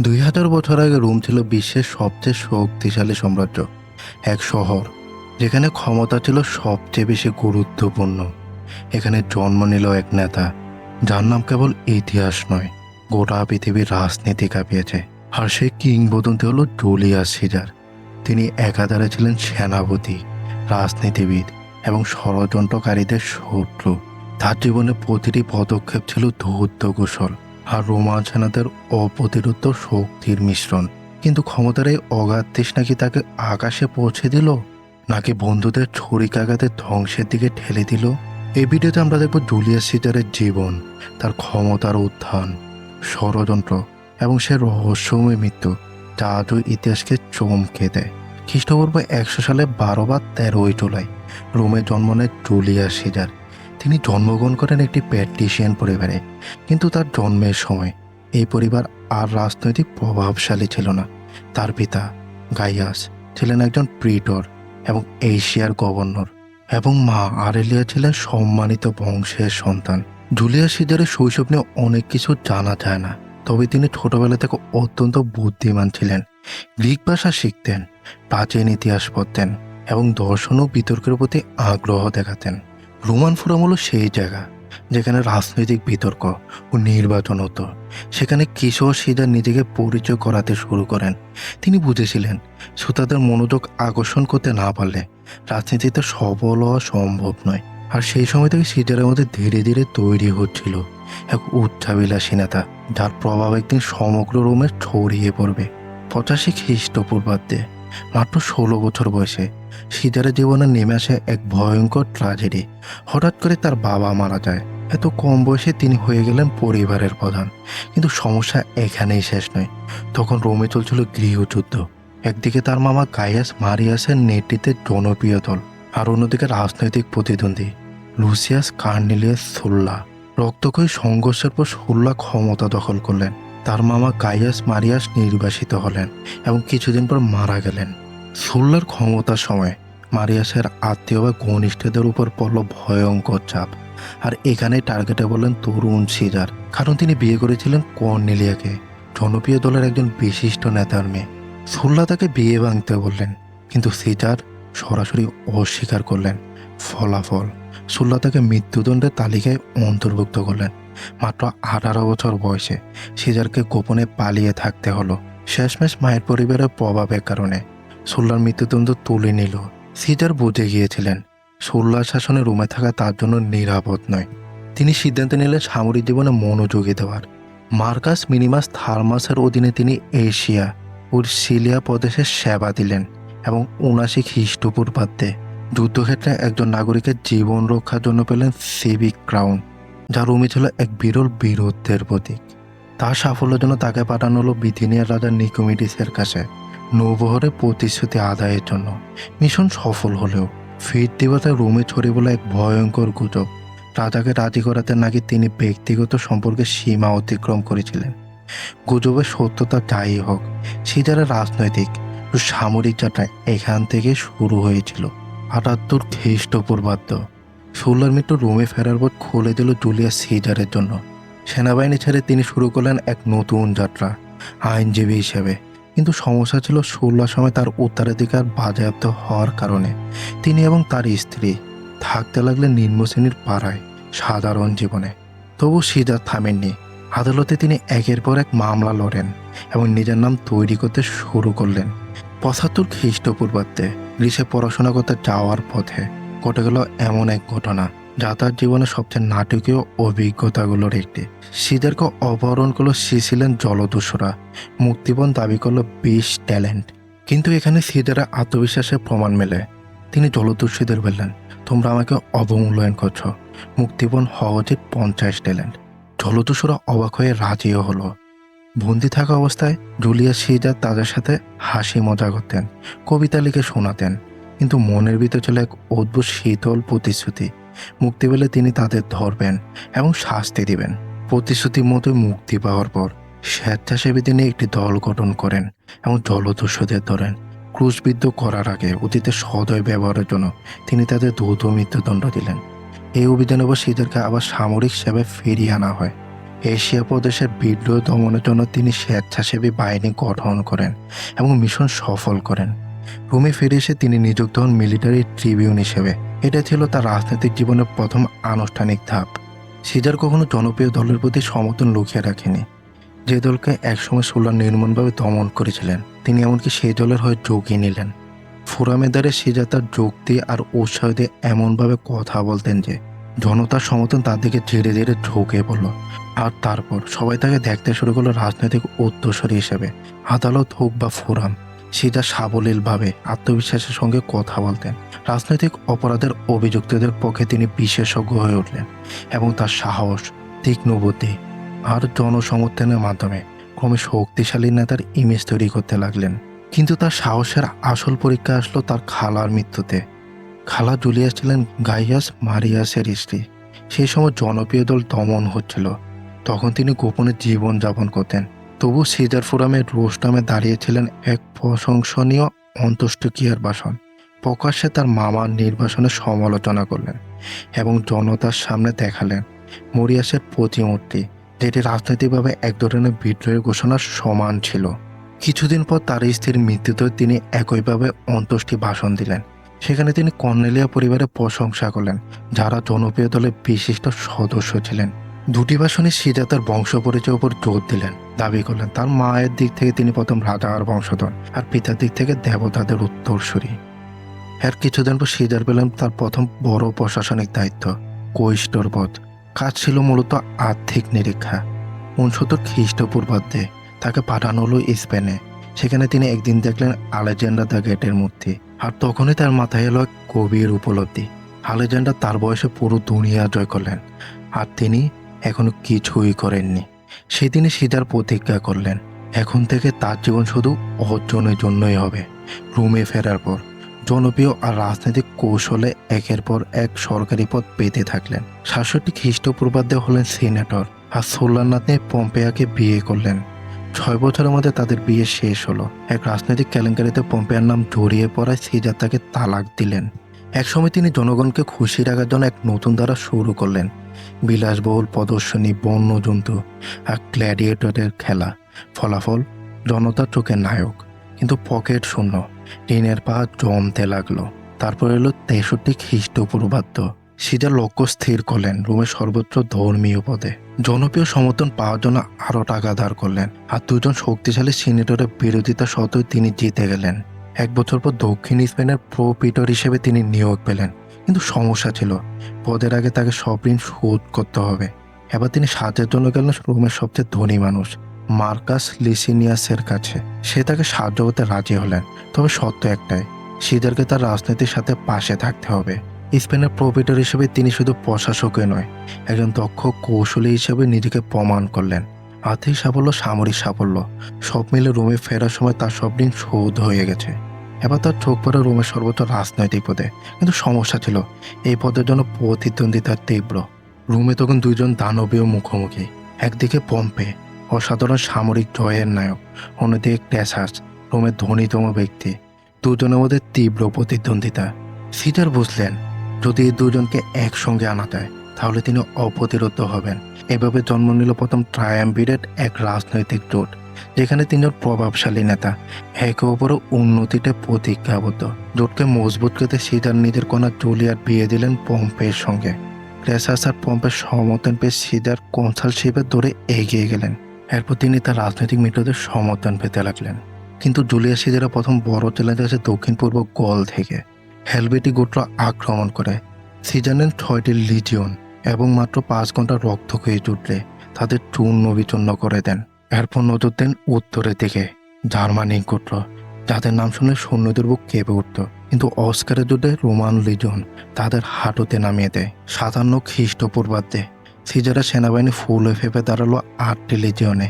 দুই হাজার বছর আগে রোম ছিল বিশ্বের সবচেয়ে শক্তিশালী সাম্রাজ্য, এক শহর, যেখানে ক্ষমতা ছিল সবচেয়ে বেশি গুরুত্বপূর্ণ। এখানে জন্ম নিল এক নেতা, যার নাম কেবল ইতিহাস নয়, গোটা পৃথিবীর রাজনীতি কাঁপিয়েছে। আর সেই কিংবদন্তি হল জুলিয়াস সিজার। তিনি একাধারে ছিলেন সেনাপতি, রাজনীতিবিদ এবং ষড়যন্ত্রকারীদের শত্রু। তার জীবনে প্রতিটি পদক্ষেপ ছিল ধূর্ত কুশল। আর রোমান সেনাদের অপ্রতিরোধ শক্তির মিশ্রণ। কিন্তু ক্ষমতার এই অগাধ তৃষ্ণা কি তাকে আকাশে পৌঁছে দিল? নাকি বন্ধুদের ছুরিকাঘাতে ধ্বংসের দিকে ঠেলে দিল? এই ভিডিওতে আমরা দেখব জুলিয়াস সিজারের জীবন, তার ক্ষমতার উত্থান, ষড়যন্ত্র এবং সে রহস্যময় মৃত্যু যা আজও ইতিহাসকে চমকে দেয়। খ্রিস্টপূর্ব একশো সালে বারো বা তেরোই জুলাই রোমে জন্ম নেয় জুলিয়াস সিজার তিনি জন্মগ্রহণ করেন একটি প্যাট্রিশিয়ান পরিবারে। কিন্তু তার জন্মের সময় এই পরিবার আর রাজনৈতিক প্রভাবশালী ছিল না। তার পিতা গাইয়াস ছিলেন একজন প্রিটর এবং এশিয়ার গভর্নর এবং মা আরেলিয়া ছিলেন সম্মানিত বংশের সন্তান। জুলিয়াস সিজারের শৈশব নিয়ে অনেক কিছু জানা যায় না, তবে তিনি ছোটবেলা থেকে অত্যন্ত বুদ্ধিমান ছিলেন। গ্রিক ভাষা শিখতেন, প্রাচীন ইতিহাস পড়তেন এবং দর্শন ও বিতর্কের প্রতি আগ্রহ দেখাতেন। রোমান ফোরাম হলো সেই জায়গা যেখানে রাজনৈতিক বিতর্ক ও নির্বাচন হতো। সেখানে কিশোর সিজার নিজেকে পরিচয় করাতে শুরু করেন। তিনি বুঝেছিলেন, শ্রোতাদের মনোযোগ আকর্ষণ করতে না পারলে রাজনীতিতে সফল হওয়া সম্ভব নয়। আর সেই সময় থেকে সিজারের মধ্যে ধীরে ধীরে তৈরি হচ্ছিল এক উচ্চাবিলাসী নেতা, যার প্রভাব একদিন সমগ্র রোমে ছড়িয়ে পড়বে। পঁচাশি খ্রিস্টপূর্বাব্দে, মাত্র ষোলো বছর বয়সে সিজারের জীবনে নেমে আসে এক ভয়ঙ্কর ট্রাজেডি। হঠাৎ করে তার বাবা মারা যায়। এত কম বয়সে তিনি হয়ে গেলেন পরিবারের প্রধান। কিন্তু সমস্যা এখানেই শেষ নয়। তখন রোমে চলছিল গৃহযুদ্ধ। একদিকে তার মামা গাইয়াস মারিয়াসের নেতৃত্বে জনপ্রিয় দল আর অন্যদিকে রাজনৈতিক প্রতিদ্বন্দ্বী, লুসিয়াস কার্নেলিয়াস সুল্লা। রক্তক্ষয়ী সংঘর্ষের পর সুল্লা ক্ষমতা দখল করলেন। তার মামা গাইয়াস মারিয়াস নির্বাসিত হলেন এবং কিছুদিন পর মারা গেলেন। সুল্লার ক্ষমতার সময় মারিয়াসের আত্মীয় বা ঘনিষ্ঠদের উপর পড়ল ভয়ঙ্কর চাপ। আর এখানে টার্গেটে বললেন তরুণ সিজার, কারণ তিনি বিয়ে করেছিলেন কর্নেলিয়াকে, জনপ্রিয় দলের একজন বিশিষ্ট নেতার মেয়ে। সুল্লা তাকে বিয়ে ভাঙতে বললেন, কিন্তু সিজার সরাসরি অস্বীকার করলেন ফলাফল। সুল্লা তাকে মৃত্যুদণ্ডের তালিকায় অন্তর্ভুক্ত করলেন। মাত্র আঠারো বছর বয়সে সিজারকে গোপনে পালিয়ে থাকতে হলো। শেষমেশ মায়ের পরিবারের প্রভাবের কারণে। সুল্লার মৃত্যুদণ্ড তুলে নিল। সিজার বুঝে গিয়েছিলেন, সুল্লার শাসনে রুমে থাকা তার জন্য নিরাপদ নয়। তিনি সিদ্ধান্ত নিলেন সামরিক জীবনে মনোযোগী দেওয়ার। মার্কাস মিনিমাস থার্মাসের অধীনে তিনি এশিয়া ও সিলিয়া প্রদেশে সেবা দিলেন এবং উনাশি খ্রিস্টপূর্বাব্দে যুদ্ধক্ষেত্রে একজন নাগরিকের জীবন রক্ষার জন্য পেলেন সিভিক ক্রাউন, যা রুমে ছিল এক বিরল বীরত্বের প্রতীক। তার সাফল্যের জন্য তাকে পাঠানো হলো বিথিনিয়ার রাজা নিকোমিডিসের কাছে। নৌবহরে প্রতিশ্রুতি আদায়ের জন্য মিশন সফল হলেও ফির দিবসে রুমে ছড়িয়ে বলে এক ভয়ঙ্কর গুজব। রাজাকে রাজি করাতে নাকি তিনি ব্যক্তিগত সম্পর্কে সীমা অতিক্রম করেছিলেন। গুজবের সত্যতা যাই হোক সিজারের রাজনৈতিক সামরিক যাত্রা এখান থেকে শুরু হয়েছিল। আটাত্তর খ্রিস্টপূর্বাব্দ ষোলোর মিত্র রোমে ফেরার পর খুলে দিল জুলিয়াস সিজারের জন্য। সেনাবাহিনী ছেড়ে তিনি শুরু করলেন এক নতুন যাত্রা। আইনজীবী হিসেবে কিন্তু সমস্যা ছিল ষোলোর সময় তার উত্তরাধিকার বাজেয়াপ্ত হওয়ার কারণে। তিনি এবং তার স্ত্রী থাকতে লাগলেন নিম্ন শ্রেণির পাড়ায় সাধারণ জীবনে। তবু সিজার থামেননি। আদালতে তিনি একের পর এক মামলা লড়েন এবং নিজের নাম তৈরি করতে শুরু করলেন। পঁচাত্তর খ্রিস্টপূর্বাব্দে গ্রীষে পড়াশোনা করতে যাওয়ার পথে ঘটে গেল এমন এক ঘটনা। যা তার জীবনের সবচেয়ে নাটকীয় অভিজ্ঞতাগুলোর একটি সিদেরকে অপহরণ করল সিসিলেন জলদস্যুরা। মুক্তিপণ দাবি করল বিশ ট্যালেন্ট। কিন্তু এখানে সিদেরা আত্মবিশ্বাসের প্রমাণ মেলে। তিনি জলদস্যুদের বললেন, তোমরা আমাকে অবমূল্যায়ন করছ। মুক্তিপণ হওয়া উচিত পঞ্চাশ ট্যালেন্ট। জলদস্যুরা অবাক হয়ে রাজিও হলো। বন্দি থাকা অবস্থায় জুলিয়া সিজার তাদের সাথে হাসি মজা করতেন, কবিতা লিখে শোনাতেন। কিন্তু মনের ভিতর ছিল এক অদ্ভুত শীতল প্রতিশ্রুতি। মুক্তি পেলে তিনি তাদের ধরবেন এবং শাস্তি দিবেন। প্রতিশ্রুতির মতোই মুক্তি পাওয়ার পর স্বেচ্ছাসেবী তিনি একটি দল গঠন করেন এবং জলদস্যুদের ধরেন। ক্রুশবিদ্ধ করার আগে অতীতে সদয় ব্যবহারের জন্য তিনি তাদের দ্রুত মৃত্যুদণ্ড দিলেন। এই অভিযানে অবশ্য সিজারকে আবার সামরিক সেবায় ফিরিয়ে আনা হয়। এশিয়া প্রদেশের বিদ্রোহ দমনের জন্য তিনি স্বেচ্ছাসেবী বাহিনী গঠন করেন এবং মিশন সফল করেন। রোমে ফিরে এসে তিনি নিযুক্ত হন মিলিটারি ট্রিবিউন হিসেবে। এটা ছিল তার রাজনৈতিক জীবনের প্রথম আনুষ্ঠানিক ধাপ। সিজার কখনো জনপ্রিয় দলের প্রতি সমর্থন লুকিয়ে রাখেনি। যে দলকে একসময় সুল্লান নির্মমভাবে দমন করেছিলেন, তিনি এমনকি সেই দলের হয়ে যোগই নিলেন। ফোরামেদারে সিজা তার যুক্তি আর উৎসাহ দিয়ে এমনভাবে কথা বলতেন যে, জনতার সমর্থন তার দিকে ধীরে ধীরে ঝুঁকে পড়ল। আর তারপর সবাই তাকে দেখতে শুরু করল রাজনৈতিক উত্তরসূরি হিসেবে। আদালত হোক বা ফোরাম সিজা সাবলীলভাবে আত্মবিশ্বাসের সঙ্গে কথা বলতেন। রাজনৈতিক অপরাধের অভিযুক্তদের পক্ষে তিনি বিশেষজ্ঞ হয়ে উঠলেন এবং তার সাহস, তীক্ষ্ণ বুদ্ধি আর জনসমর্থনের মাধ্যমে ক্রমে শক্তিশালী নেতার ইমেজ তৈরি করতে লাগলেন। কিন্তু তার সাহসের আসল পরীক্ষা আসলো তার খালার মৃত্যুতে। খালা জুলিয়াস ছিলেন গাইয়াস মারিয়াসের স্ত্রী। সেই সময় জনপ্রিয় দল দমন হচ্ছিল। তখন তিনি গোপনে জীবন যাপন করতেন। তবু সিজার ফোরামে রোস্টামে দাঁড়িয়েছিলেন এক প্রশংসনীয় অন্ত্যেষ্টিক্রিয়ার বাসন। প্রকাশ্যে তার মামার নির্বাসনের সমালোচনা করলেন এবং জনতার সামনে দেখালেন মরিয়াসের প্রতিমূর্তি, যেটি রাজনৈতিকভাবে এক ধরনের বিদ্রোহের ঘোষণার সমান ছিল। কিছুদিন পর তার স্ত্রীর মৃত্যুতে তিনি একইভাবে অন্ত্যেষ্টি ভাষণ দিলেন। সেখানে তিনি কর্নেলিয়া পরিবারের প্রশংসা করলেন, যারা জনপ্রিয় দলের বিশিষ্ট সদস্য ছিলেন। দুটি ভাষণে সিজা তার বংশ পরিচয়ের উপর জোর দিলেন। দাবি করলেন, তার মায়ের দিক থেকে তিনি প্রথম রাজার বংশধর, আর পিতার দিক থেকে দেবতাদের উত্তরসূরি। এর কিছুদিন পর সিজার পেলেন তার প্রথম বড় প্রশাসনিক দায়িত্ব কৈষ্টর পদ কাজ ছিল মূলত আর্থিক নিরীক্ষা। উনসত্তর খ্রিস্টপূর্বাব্দে তাকে পাঠানো হলো স্পেনে। সেখানে তিনি একদিন দেখলেন আলেকজান্ডার দ্য গেটের মূর্তি, আর তখনই তার মাথায় এলো গভীর উপলব্ধি। আলেকজান্ডার তার বয়সে পুরো দুনিয়া জয় করলেন, আর তিনি এখনও কিছুই করেননি। সেদিনই সিজার প্রতিজ্ঞা করলেন, এখন থেকে তার জীবন শুধু অর্জনের জন্যই হবে, রুমে ফেরার পর। জনপ্রিয় আর রাজনৈতিক কৌশলে একের পর এক সরকারি পদ পেতে থাকলেন। সাতষট্টি খ্রিস্টপূর্বাব্দে হলেন সিনেটর আর সোল্লানাথে পম্পেয়াকে বিয়ে করলেন। ছয় বছরের মধ্যে তাদের বিয়ে শেষ হলো। এক রাজনৈতিক কেলেঙ্কারিতে পম্পেয়ার নাম জড়িয়ে পড়ায় সিজার তাকে তালাক দিলেন। একসময় তিনি জনগণকে খুশি রাখার জন্য এক নতুন ধারা শুরু করলেন। বিলাসবহুল প্রদর্শনী বন্যজন্তু আর গ্ল্যাডিয়েটরের খেলা। ফলাফল জনতার চোখে নায়ক, কিন্তু পকেট শূন্য। ঋণের পা জমতে লাগল। তারপর এলো তেষট্টি খ্রিস্টপূর্বাব্দ। সিজা লক্ষ্য স্থির করলেন রোমের সর্বোচ্চ ধর্মীয় পদে। জনপ্রিয় সমর্থন পাওয়ার জন্য আরও টাকা ধার করলেন আর দুজন শক্তিশালী সিনেটরের বিরোধিতা সত্ত্বেও তিনি জিতে গেলেন। এক বছর পর দক্ষিণ স্পেনের প্রোপিটর হিসেবে তিনি নিয়োগ পেলেন। কিন্তু সমস্যা ছিল। পদের আগে তাকে সব ঋণ শোধ করতে হবে। এবার তিনি সাহায্যের জন্য গেলেন রোমের সবচেয়ে ধনী মানুষ, মার্কাস লিসিনিয়াসের কাছে। সে তাকে সাহায্য করতে রাজি হলেন। তবে সত্য একটাই সিদারকে তার রাজনীতির সাথে পাশে থাকতে হবে। স্পেনের প্রোপিটর হিসেবে তিনি শুধু প্রশাসকই নয়, একজন দক্ষ কৌশলী হিসেবে নিজেকে প্রমাণ করলেন। আর্থিক সাফল্য, সামরিক সাফল্য, সব মিলে রোমে ফেরার সময় তার সব ঋণ শোধ হয়ে গেছে। এবার তার চোখ পড়ে রোমের সর্বোচ্চ রাজনৈতিক পদে। কিন্তু সমস্যা ছিল, এই পদের জন্য প্রতিদ্বন্দ্বিতা তীব্র। রোমে তখন দুইজন দানবীয় মুখোমুখি, একদিকে পম্পে, অসাধারণ সামরিক জয়ের নায়ক, অন্যদিকে ট্যাসাস রোমের ধনীতম ব্যক্তি। দুজনের মধ্যে তীব্র প্রতিদ্বন্দ্বিতা। সিটার বুঝলেন, যদি এই দুজনকে একসঙ্গে আনা যায়, তাহলে তিনি অপ্রতিরোধ হবেন। এভাবে জন্ম নিল প্রথম ট্রায়াম্বিরেট এক রাজনৈতিক জোট। যেখানে তিনজন প্রভাবশালী নেতা। একে অপর উন্নতিতে প্রতিজ্ঞাবদ্ধ। জোটকে মজবুত করতে সিজার নিজের কন্যা জুলিয়ার বিয়ে দিলেন পম্পের সঙ্গে। ক্রেসাস আর পম্পের সমর্থন পেয়ে সিজার কনসালশিপের দৌড়ে এগিয়ে গেলেন। এরপর তিনি তার রাজনৈতিক মিত্রদের সমর্থন পেতে লাগলেন। কিন্তু জুলিয়া সিজারা প্রথম বড় চ্যালেঞ্জ আছে দক্ষিণ পূর্ব গল থেকে। হেলবেটি গোত্র আক্রমণ করে। সিজানেন ছয়টি লিজিয়ন এবং মাত্র পাঁচ ঘণ্টা রক্ত হয়ে জুটলে তাদের চূর্ণ বিচূর্ণ করে দেন। এরপর নজর দেন উত্তরের দিকে। জার্মানি গোত্র, যাদের নাম শুনে সৈন্যদের বুক কেঁপে উঠত। কিন্তু অস্কারের যুদ্ধে রোমান লিজন তাদের হাঁটুতে নামিয়ে দেয়। সাতান্ন খ্রিস্টপূর্বাব্দে সিজারের সেনাবাহিনী ফুলে ফেপে দাঁড়াল আটটি লিজিয়নে।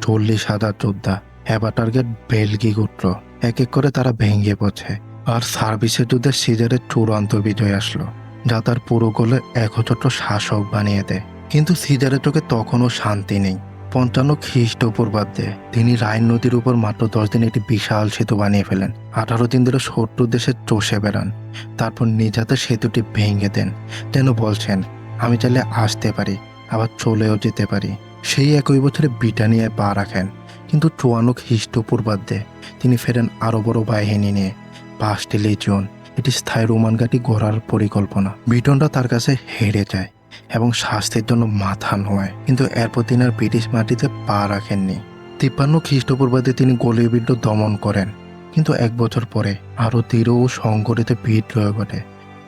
চল্লিশ হাজার যোদ্ধা, এবার টার্গেট বেলগি গোত্র। এক এক করে তারা ভেঙে পড়ছে। আর সার্ভিসের যুদ্ধে সিজারের চূড়ান্ত বিজয় আসলো, যা তার পুরো গোলে একচ্ছত্র শাসক বানিয়ে দেয়। কিন্তু সিজারের চোখে তখনও শান্তি নেই। পঞ্চান্ন খ্রিস্ট খ্রিস্টপূর্বাব্দে তিনি রাইন নদীর উপর মাত্র দশ দিন একটি বিশাল সেতু বানিয়ে ফেলেন। আঠারো দিন ধরে শত্রু দেশে চষে বেড়ান। তারপর নিজ হাতে সেতুটি ভেঙে দেন। যেন বলছেন, আমি চাইলে আসতে পারি, আবার চলেও যেতে পারি। সেই একই বছরে ব্রিটানিয়ায় পা রাখেন। কিন্তু চুয়ান্ন খ্রিস্টপূর্বাব্দে তিনি ফেরেন আরও বড় বাহিনী নিয়ে। পাঁচটি লেজিয়ন এটি স্থায়ী রোমান ঘাঁটি গড়ার পরিকল্পনা। ব্রিটনরা তার কাছে হেরে যায়। এবং শাস্তির জন্য মাথা নোয় কিন্তু এরপর তিনি আর ব্রিটিশ মাটিতে পা রাখেননি। তিপ্পান্ন খ্রিস্টপূর্বাব্দে তিনি গলীয় বিদ্রোহ দমন করেন। কিন্তু এক বছর পরে আরও দৃঢ় ও সংগঠিত বিদ্রোহ ঘটে।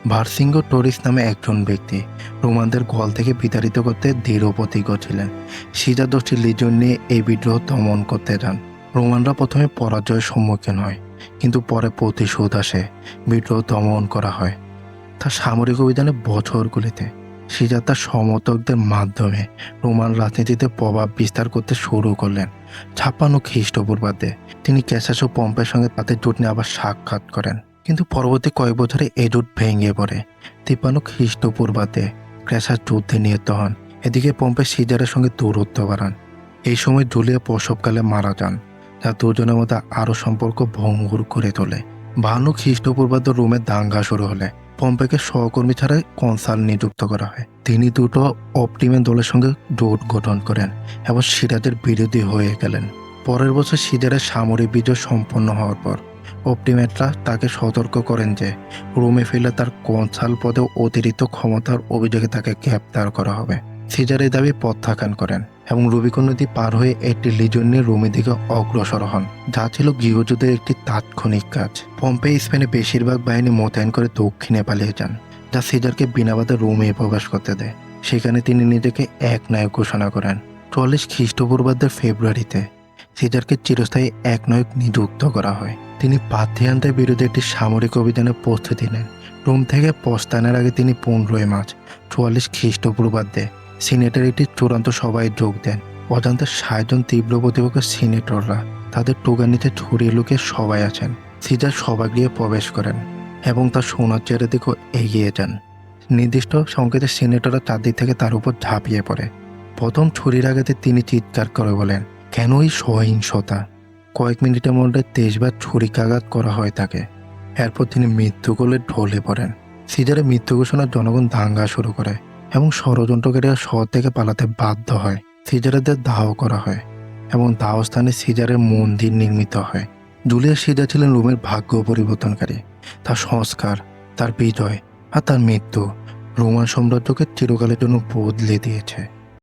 ভারসিংহ টোরিস নামে একজন ব্যক্তি রোমানদের গল থেকে বিতাড়িত করতে দৃঢ় ছিলেন। সিজা দশটি লিজন নিয়ে এই বিদ্রোহ দমন করতে যান। রোমানরা প্রথমে পরাজয়ের সম্মুখীন হয়, কিন্তু পরে প্রতিশোধ আসে। বিদ্রোহ দমন করা হয়। তার সামরিক অভিযানে বছরগুলিতে সিজা তার সমর্থকদের মাধ্যমে রোমান রাজনীতিতে প্রভাব বিস্তার করতে শুরু করলেন ছাপ্পান্ন খ্রিস্টপূর্বাব্দে। তিনি ক্যাসাস ও পম্পের সঙ্গে তাদের জোট নিয়ে আবার সাক্ষাৎ করেন। কিন্তু পরবর্তী কয়েক বছরে এই জোট ভেঙে পড়ে। তিপ্পান্ন খ্রিস্টপূর্বাব্দে ক্র্যাসাস যুদ্ধে নিহত হন। এদিকে পম্পে সিজারের সঙ্গে দূরত্ব বাড়ান। এই সময় জুলিয়া প্রসবকালে মারা যান, যা দুজনের মধ্যে আরও সম্পর্ক ভঙ্গুর করে তোলে। বাহান্ন খ্রিস্টপূর্বাব্দ রোমে দাঙ্গা শুরু হলে পম্পেকে সহকর্মী ছাড়াই কনসাল নিযুক্ত করা হয়। তিনি দুটো অপটিমেন দলের সঙ্গে জোট গঠন করেন এবং সিরাজের বিরোধী হয়ে গেলেন। পরের বছর সিজারের সামরিক বিজয় সম্পন্ন হওয়ার পর অপটিমেটরা তাকে সতর্ক করেন যে, রোমে ফিরলে তার কনসাল পদে অতিরিক্ত ক্ষমতার অভিযোগে তাকে গ্রেপ্তার করা হবে। সিজার এই দাবি প্রত্যাখ্যান করেন। এবং রুবিকন নদী পার হয়ে একটি লিজন রোমের দিকে অগ্রসর হন, যা ছিল গৃহযুদ্ধের একটি তাৎক্ষণিক কাজ। পম্পে স্পেনে বেশিরভাগ বাহিনী মোতায়েন করে দক্ষিণে পালিয়ে যান, যা সিজারকে বিনা বাধা রোমে প্রবেশ করতে দেয়। সেখানে তিনি নিজেকে এক নায়ক ঘোষণা করেন। চল্লিশ খ্রিস্টপূর্বাব্দের ফেব্রুয়ারিতে সিজারকে চিরস্থায়ী এক নায়ক নিযুক্ত করা হয়। তিনি পাথিয়ানদের বিরুদ্ধে একটি সামরিক অভিযানের প্রস্তুতি নেন। রোম থেকে প্রস্থানের আগে তিনি পনেরোই মার্চ চুয়াল্লিশ খ্রিস্টপূর্বাব্দে সিনেটের একটি চূড়ান্ত সভায় যোগ দেন। অজান্তে ষাটজন তীব্র প্রতিপক্ষ সিনেটররা তাদের টোগার নিচে ছড়িয়ে লুকিয়ে সবাই আছেন। সিজার সভাগৃহে প্রবেশ করেন এবং তার সোনার চেয়ারের দিকেও এগিয়ে যান। নির্দিষ্ট সংকেতে সিনেটররা চারদিক থেকে তার উপর ঝাঁপিয়ে পড়ে। প্রথম ছুরির আঘাতে তিনি চিৎকার করে বলেন, কেন এই সহিংসতা? কয়েক মিনিটের মধ্যে তেইশবার ছুরিকাঘাত করা হয় তাকে। এরপর তিনি মৃত্যু কোলে ঢলে পড়েন। সিজারের মৃত্যু ঘোষণার জনগণ দাঙ্গা শুরু করে। এবং ষড়যন্ত্রকারীরা শহর থেকে পালাতে বাধ্য হয়। সিজারেদের দাহ করা হয় এবং দাহ স্থানে সিজারের মন্দির নির্মিত হয়। জুলিয়াস সিজার ছিলেন রোমের ভাগ্য পরিবর্তনকারী। তার সংস্কার, তার বিজয় আর তার মৃত্যু রোমান সাম্রাজ্যকে চিরকালের জন্য বদলে দিয়েছে।